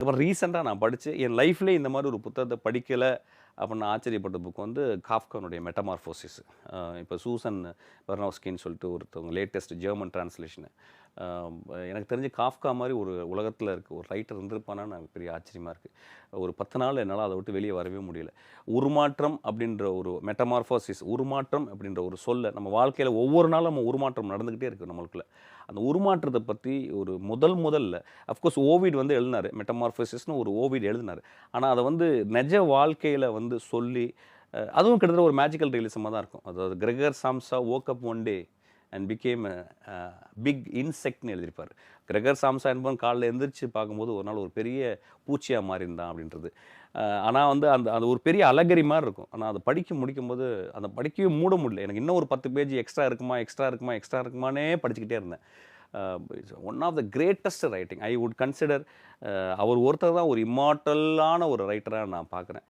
அப்புறம் ரீசெண்டாக நான் படித்து என் லைஃப்லேயே இந்த மாதிரி ஒரு புத்தகத்தை படிக்கலை. அப்படின்னு ஆச்சரியப்பட்ட புக் வந்து காஃப்கானுடைய மெட்டமார்ஃபோசிஸ் இப்போ சூசன் பெர்னோஸ்கின்னு சொல்லிட்டு ஒருத்தவங்க லேட்டஸ்ட் ஜெர்மன் டிரான்ஸ்லேஷனு எனக்கு தெரிஞ்ச காஃப்கா மாதிரி ஒரு உலகத்தில் இருக்க ஒரு ரைட்டர் இருந்திருப்பானா எனக்கு பெரிய ஆச்சரியமாக இருக்குது ஒரு பத்து நாள் என்னால் அதை விட்டு வெளியே வரவே முடியல. உருமாற்றம் அப்படின்ற ஒரு மெட்டமார்ஃபோசிஸ் உருமாற்றம் அப்படின்ற ஒரு சொல்ல நம்ம வாழ்க்கையில் ஒவ்வொரு நாளும் நம்ம உருமாற்றம் நடந்துக்கிட்டே இருக்குது நம்மளுக்குள்ள. அந்த உருமாற்றத்தை பற்றி ஒரு முதல் முதல்ல அஃப்கோர்ஸ் ஓவிட் வந்து எழுதினார். மெட்டமார்ஃபோசிஸ்னு ஒரு ஓவிட் எழுதினார். ஆனால் அதை வந்து நிஜ வாழ்க்கையில் வந்து வந்து சொல்லி அதுவும் கிட்டத்தட்ட ஒரு மேஜிக்கல் ரியலிசமாக தான் இருக்கும். அதாவது Gregor Samsa woke up one day and became big இன்செக்ட்னு எழுதியிருப்பார். கிரெகர் சாம்சா என்பவன் காலைல எந்திரிச்சு பார்க்கும்போது ஒரு நாள் ஒரு பெரிய பூச்சியாக மாறியிருந்தான் அப்படின்றது. ஆனால் வந்து அந்த அது ஒரு பெரிய அலகரி மாதிரி இருக்கும். ஆனால் அதை படிக்க முடிக்கும்போது அந்த படிக்கவே மூட முடியல. எனக்கு இன்னும் ஒரு பத்து பேஜ் எக்ஸ்ட்ரா இருக்குமா எக்ஸ்ட்ரா இருக்குமா எக்ஸ்ட்ரா இருக்குமானே படிச்சுக்கிட்டே இருந்தேன். One of the greatest writing I would consider அவர் ஒருத்தர் தான் ஒரு இம்மார்ட்டலான ஒரு ரைட்டராக நான் பார்க்குறேன்.